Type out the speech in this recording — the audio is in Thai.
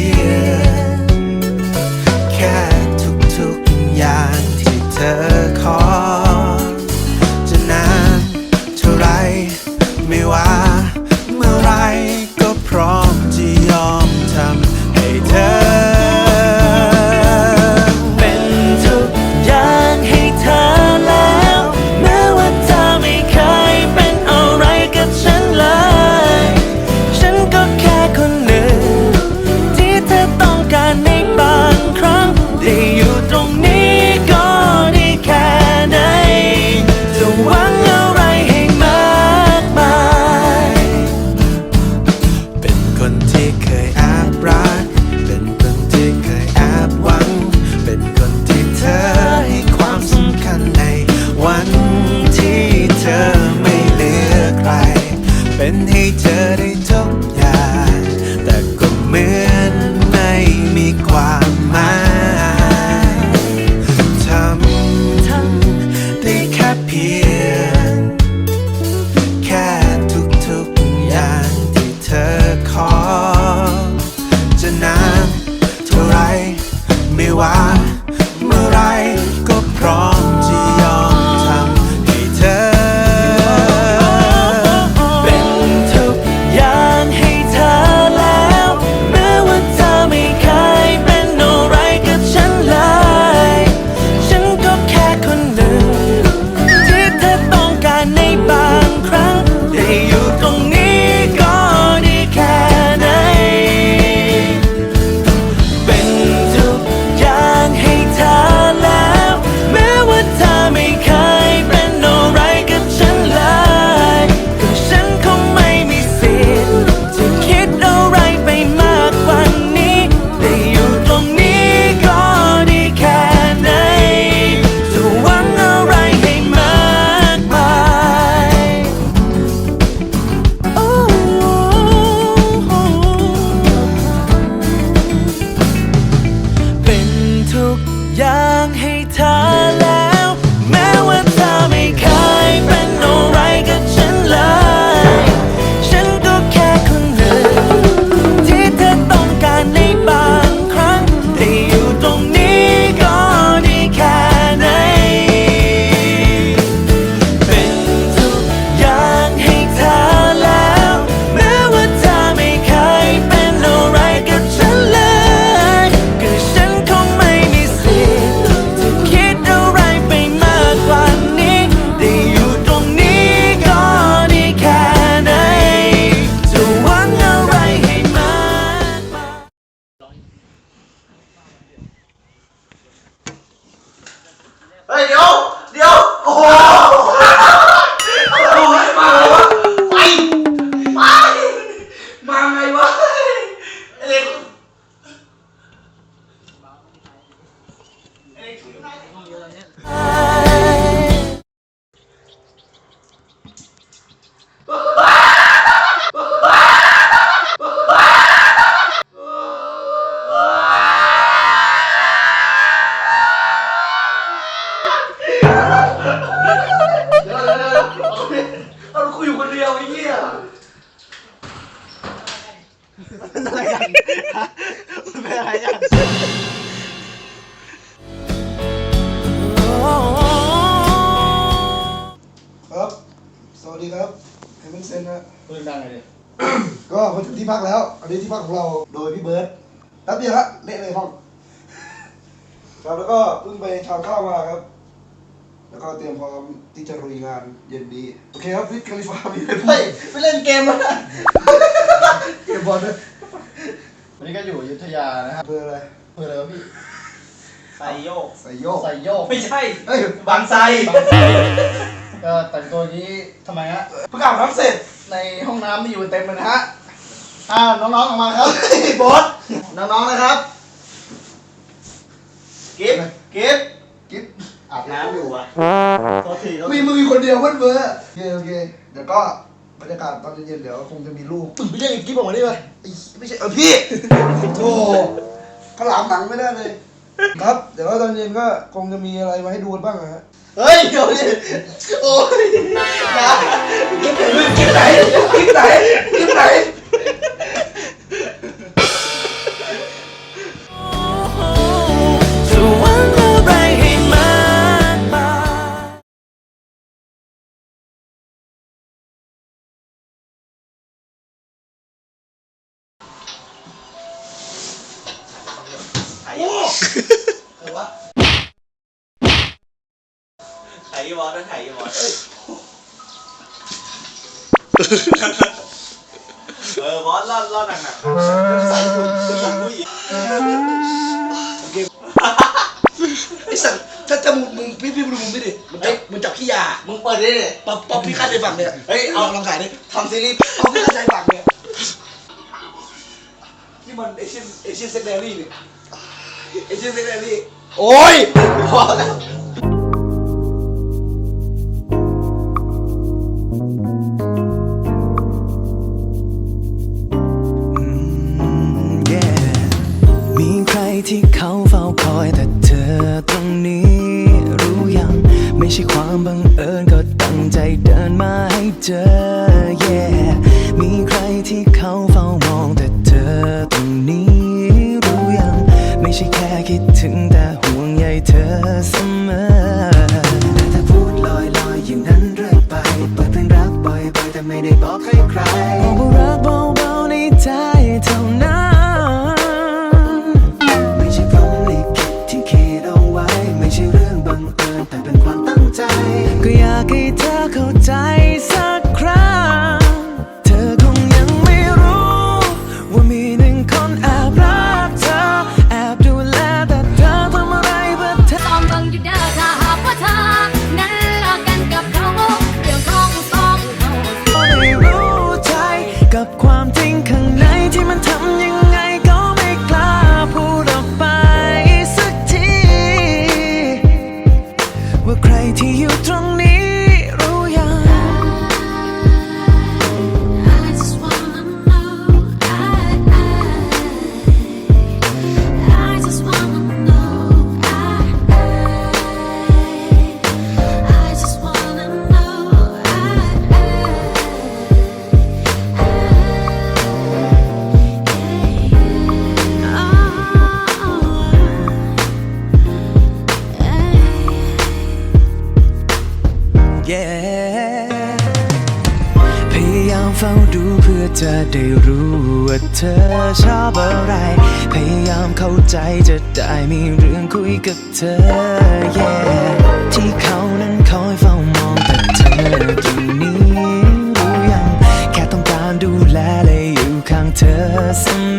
here. and hatred. มันอะไรกันฮะมันเป็นอะไรกันครับ สวัสดีครับเฮมินเซนนะ พูดดังงหน่อยดิก็มาถึงที่พักแล้ว อันนี้ที่พักของเราโดยพี่เบิร์ตแป๊บเดียวฮะเละเลยห้อง ครับแล้วก็เพิ่งไปชานข้าวมาครับ แล้วก็เตรียมพร้อมที่จะลุยงานเย็นนี้ โอเคครับฟิตแคลิฟอร์เนียไปไปเล่นเกมมา เก็บบอลด้วยวันนี้ก็อยู่ยุทธยานะครับเพื่ออะไรเพื่ออะไรพี่ใส่โยก ใส่โยกใส่โยกไม่ใช่ เฮ้ยบางไซบก็แต่งตัวนี้ทำไมฮะ เพิ่งอาบน้ำเสร็จในห้องน้ำที่อยู่เต็มเลยนะฮะ อ้าน้องๆออกมาครับบอสน้องๆนะครับ กิฟกิฟกิ๊บอาบน้ำอยู่อะ ตัวทีตัมีมือคนเดียวเว้นเบ้อโอเคโอเคเดี๋ยวก็ บรรยากาศตอนเย็นๆเดี๋ยวคงจะมีรูปมึงไปเรียกไอ้กิ๊บออกมาดิวะไอ้ไม่ใช่เออพี่โธ่ขลามหนังไม่ได้เลย ครับ เดี๋ยวว่าตอนเย็นก็คงจะมีอะไรมาให้ดูกันบ้างนะฮะเฮ้ยเดี๋ยวดิโอ้ยอย่ากิ๊บไหนกิ๊บไหนกิ๊บไหนกิ๊บไหน ไอ้วะไอ้บอสนะไอ้บอสเออบอสรอดรอดหนักๆอุ้ยไอ้สัตว์ถ้าจมูกมึงพี่พี่ดูมึงไม่ดิมันจับมันจับขี้ยามึงเปิดดิป๊อปป๊อปพี่ข้าใจฝั่งเนี่ยเฮ้ยเอาลองขายดิทำซีรีส์ป๊อปพี่ข้าใจฝั่งเนี่ยนี่มันเอเชียนเอเชียนเซกเดรี่นี่ เอเชียนเซกเดรี่โอ้ยพอแล้วมีใครที่เขาเฝ้าคอยแต่เธอตรงนี้ รู้ยัง ไม่ใช่ความบังเอิญก็ตั้งใจเดินมาให้เจอ yeah มีใครที่เขาเฝ้า ได้รู้ว่าเธอชอบอะไร พยายามเข้าใจจะได้มีเรื่องคุยกับเธอ yeah ที่เขานั้นคอยเฝ้ามองแต่เธออยู่นี้รู้ยัง แค่ต้องการดูแลและอยู่ข้างเธอเสมอ